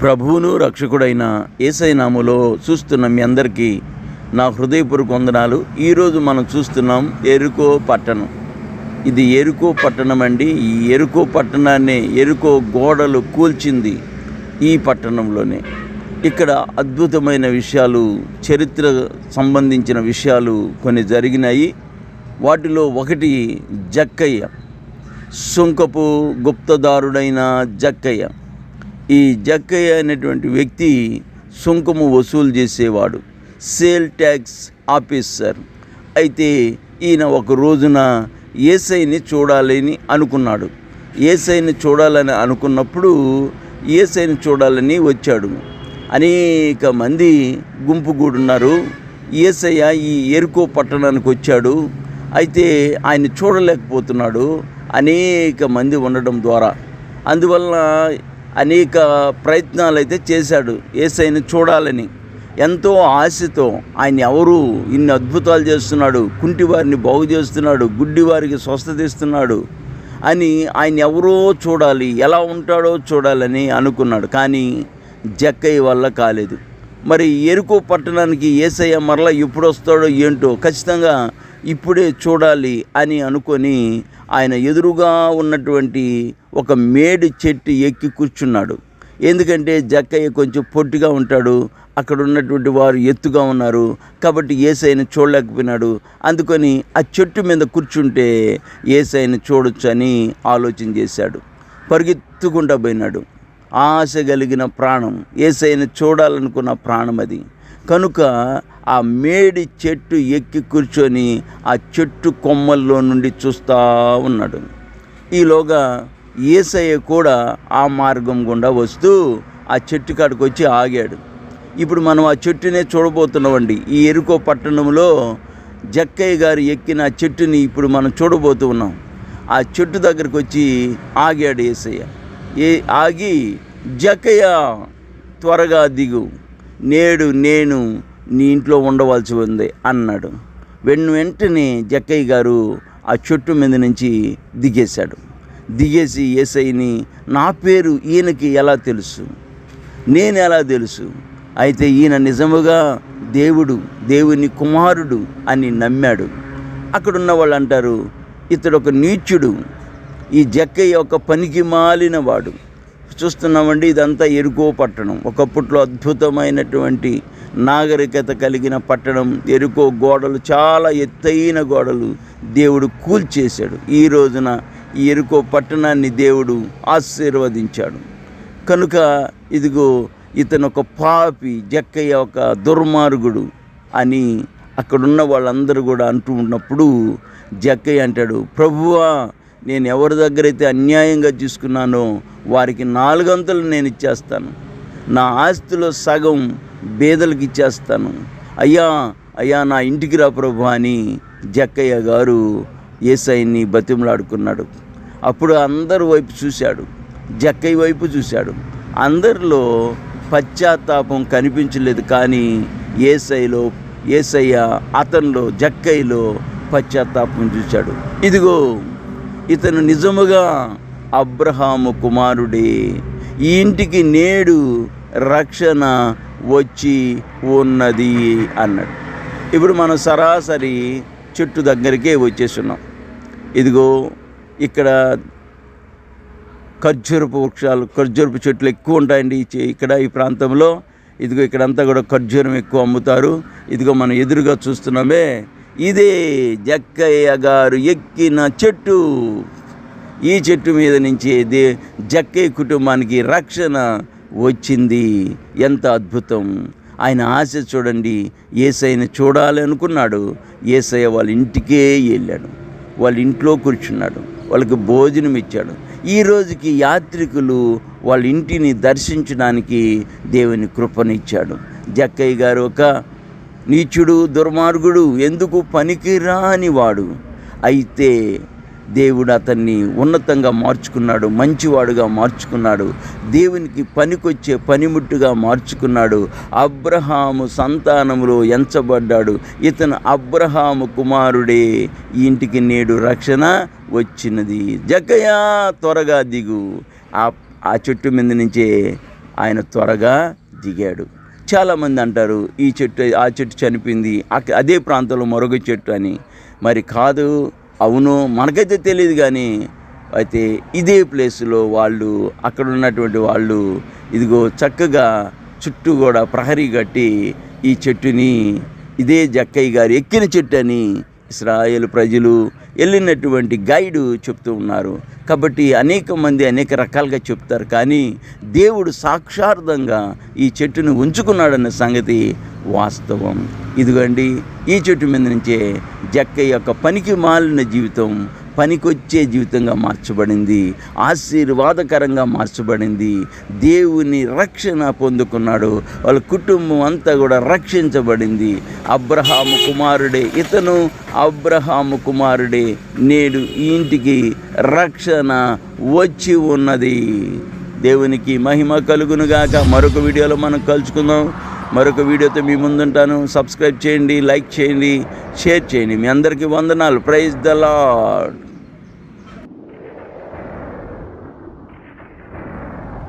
ప్రభువును రక్షకుడైన ఏసైనాములో చూస్తున్న మీ అందరికీ నా హృదయపూర్వక వందనాలు. ఈరోజు మనం చూస్తున్నాం ఎరుకో పట్టణం. ఇది ఎరుకో పట్టణం అండి. ఈ ఎరుకో పట్టణాన్ని ఎరుకో గోడలు కూల్చింది ఈ పట్టణంలోనే. ఇక్కడ అద్భుతమైన విషయాలు చరిత్ర సంబంధించిన విషయాలు కొన్ని జరిగినాయి. వాటిలో ఒకటి జక్కయ్య. సుంకపు గుప్తదారుడైన జక్కయ్య. ఈ జక్కయ్య అనేటువంటి వ్యక్తి సుంకము వసూలు చేసేవాడు. Sale tax officer. అయితే ఈయన ఒక రోజున ఏసైని చూడాలని అనుకున్నాడు. ఏసైని చూడాలని అనుకున్నప్పుడు ఏసైని చూడాలని వచ్చాడు. అనేక మంది గుంపుగూడున్నారు. ఏసయ్య ఈ ఎరుకో పట్టణానికి వచ్చాడు. అయితే ఆయన చూడలేకపోతున్నాడు. అనేక మంది ఉండడం ద్వారా. అందువల్ల అనేక ప్రయత్నాలు అయితే చేశాడు. ఏసైని చూడాలని ఎంతో ఆశతో ఆయన ఎవరు ఇన్ని అద్భుతాలు చేస్తున్నాడు కుంటి వారిని బాగు చేస్తున్నాడు గుడ్డి వారికి స్వస్థత ఇస్తున్నాడు అని ఆయన ఎవరో చూడాలి ఎలా ఉంటాడో చూడాలని అనుకున్నాడు. కానీ జక్కయ్య వల్ల కాలేదు. మరి ఎరుకో పట్టణానికి ఏసయ్య మరలా ఎప్పుడు వస్తాడో ఏంటో ఖచ్చితంగా ఇప్పుడే చూడాలి అని అనుకొని ఆయన ఎదురుగా ఉన్నటువంటి ఒక మేడి చెట్టు ఎక్కి కూర్చున్నాడు. ఎందుకంటే జక్కయ్య కొంచెం పొట్టిగా ఉంటాడు. అక్కడ ఉన్నటువంటి వారు ఎత్తుగా ఉన్నారు. కాబట్టి ఏసైని చూడలేకపోయినాడు. అందుకని ఆ చెట్టు మీద కూర్చుంటే ఏసైని చూడొచ్చు అని ఆలోచన చేశాడు. పరిగెత్తుకుంటా పోయినాడు. ఆశ కలిగిన ప్రాణం ఏసైని చూడాలనుకున్న ప్రాణం అది. కనుక ఆ మేడి చెట్టు ఎక్కి కూర్చొని ఆ చెట్టు కొమ్మల్లో నుండి చూస్తూ ఉన్నాడు. ఈలోగా ఏసయ్య కూడా ఆ మార్గం గుండా వస్తూ ఆ చెట్టు కాడికి వచ్చి ఆగాడు. ఇప్పుడు మనం ఆ చెట్టునే చూడబోతున్నామండి. ఈ ఎరుకో పట్టణంలో జక్కయ్య గారు ఎక్కిన ఆ చెట్టుని ఇప్పుడు మనం చూడబోతూ ఉన్నాం. ఆ చెట్టు దగ్గరికి వచ్చి ఆగాడు ఏసయ్య. ఏ ఆగి జక్కయ్య త్వరగా దిగు. నేడు నేను నీ ఇంట్లో ఉండవలసి ఉంది అన్నాడు. వెన్ను వెంటనే జక్కయ్య గారు ఆ చెట్టు మీద నుంచి దిగేశాడు. దిగేసి ఏసైని నా పేరు ఈయనకి ఎలా తెలుసు? నేను ఎలా తెలుసు? అయితే ఈయన నిజముగా దేవుడు దేవుని కుమారుడు అని నమ్మాడు. అక్కడున్న వాళ్ళు అంటారు ఇతడు ఒక నీచుడు ఈ జక్కయ్య ఒక పనికి మాలిన వాడు. చూస్తున్నామండి ఇదంతా ఎరుకో పట్టణం. ఒకప్పట్లో అద్భుతమైనటువంటి నాగరికత కలిగిన పట్టణం ఎరుకో గోడలు చాలా ఎత్తైన గోడలు దేవుడు కూల్చేశాడు. ఈ రోజున ఈ ఎరుకో పట్టణాన్ని దేవుడు ఆశీర్వదించాడు. కనుక ఇదిగో ఇతను ఒక పాపి జక్కయ్య ఒక దుర్మార్గుడు అని అక్కడున్న వాళ్ళందరూ కూడా అంటూ ఉన్నప్పుడు జక్కయ్య అంటాడు ప్రభువా నేను ఎవరి దగ్గర అయితే అన్యాయంగా తీసుకున్నానో వారికి నాలుగంతలు నేను ఇచ్చేస్తాను. నా ఆస్తిలో సగం బేదలకు ఇచ్చేస్తాను. అయ్యా అయ్యా నా ఇంటికి రా ప్రభు అని జక్కయ్య గారు ఏసైని బతిమలాడుకున్నాడు. అప్పుడు అందరి వైపు చూశాడు. జక్కయ్య వైపు చూశాడు. అందరిలో పశ్చాత్తాపం కనిపించలేదు కానీ ఏసైలో ఏసయ్య అతనిలో జక్కయ్యలో పశ్చాత్తాపం చూశాడు. ఇదిగో ఇతను నిజముగా అబ్రహాము కుమారుడే. ఈ ఇంటికి నేడు రక్షణ వచ్చి ఉన్నది అన్నాడు. ఇప్పుడు మనం సరాసరి చెట్టు దగ్గరికే వచ్చేస్తున్నాం. ఇదిగో ఇక్కడ ఖర్జూరపు వృక్షాలు ఖర్జూరపు చెట్లు ఎక్కువ ఉంటాయండి ఇక్కడ ఈ ప్రాంతంలో. ఇదిగో ఇక్కడంతా కూడా ఖర్జూరం ఎక్కువ అమ్ముతారు. ఇదిగో మనం ఎదురుగా చూస్తున్నామే ఇదే జక్కయ్య గారు ఎక్కిన చెట్టు. ఈ చెట్టు మీద నుంచి దే జక్కయ్య కుటుంబానికి రక్షణ వచ్చింది. ఎంత అద్భుతం! ఆయన ఆశ చూడండి ఏసైని చూడాలి అనుకున్నాడు. ఏసయ్య వాళ్ళ ఇంటికే వెళ్ళాడు. వాళ్ళ ఇంట్లో కూర్చున్నాడు. వాళ్ళకి భోజనం ఇచ్చాడు. ఈ రోజుకి యాత్రికులు వాళ్ళ ఇంటిని దర్శించడానికి దేవుని కృపనిచ్చాడు. జక్కయ్య గారు ఒక నీచుడు దుర్మార్గుడు ఎందుకు పనికిరాని వాడు అయితే దేవుడు అతన్ని ఉన్నతంగా మార్చుకున్నాడు మంచివాడుగా మార్చుకున్నాడు దేవునికి పనికొచ్చే పనిముట్టుగా మార్చుకున్నాడు. అబ్రహాము సంతానములో ఎంచబడ్డాడు. ఇతను అబ్రహాము కుమారుడే. ఈ ఇంటికి నేడు రక్షణ వచ్చినది. జక్కయ్య త్వరగా దిగు. ఆ ఆ చెట్టు మీద నుంచే ఆయన త్వరగా దిగాడు. చాలామంది అంటారు ఈ చెట్టు ఆ చెట్టు చనిపోయింది అదే ప్రాంతంలో మరొక చెట్టు అని. మరి కాదు అవును మనకైతే తెలియదు కానీ అయితే ఇదే ప్లేస్లో వాళ్ళు అక్కడ ఉన్నటువంటి వాళ్ళు ఇదిగో చక్కగా చుట్టూ కూడా ప్రహరీ కట్టి ఈ చెట్టుని ఇదే జక్కయ్య గారు ఎక్కిన చెట్టు అని ఇస్రాయేల్ ప్రజలు వెళ్ళినటువంటి గైడు చెప్తూ ఉన్నారు. కాబట్టి అనేక మంది అనేక రకాలుగా చెప్తారు. కానీ దేవుడు సాక్షార్థంగా ఈ చెట్టును ఉంచుకున్నాడన్న సంగతి వాస్తవం. ఇదిగండి ఈ చెట్టు మీద నుంచే జక్క యొక్క పనికి మాలిన జీవితం పనికొచ్చే జీవితంగా మార్చబడింది ఆశీర్వాదకరంగా మార్చబడింది. దేవుని రక్షణ పొందుకున్నాడు. వాళ్ళ కుటుంబం అంతా కూడా రక్షించబడింది. అబ్రహాము కుమారుడే ఇతను అబ్రహాము కుమారుడే నేడు ఈ ఇంటికి రక్షణ వచ్చి ఉన్నది. దేవునికి మహిమ కలుగునుగాక మరొక వీడియోలో మనం కలుసుకుందాం. మరొక వీడియోతో మీ ముందుంటాను. సబ్స్క్రైబ్ చేయండి లైక్ చేయండి షేర్ చేయండి. మీ అందరికీ వందనాలు. Praise the lord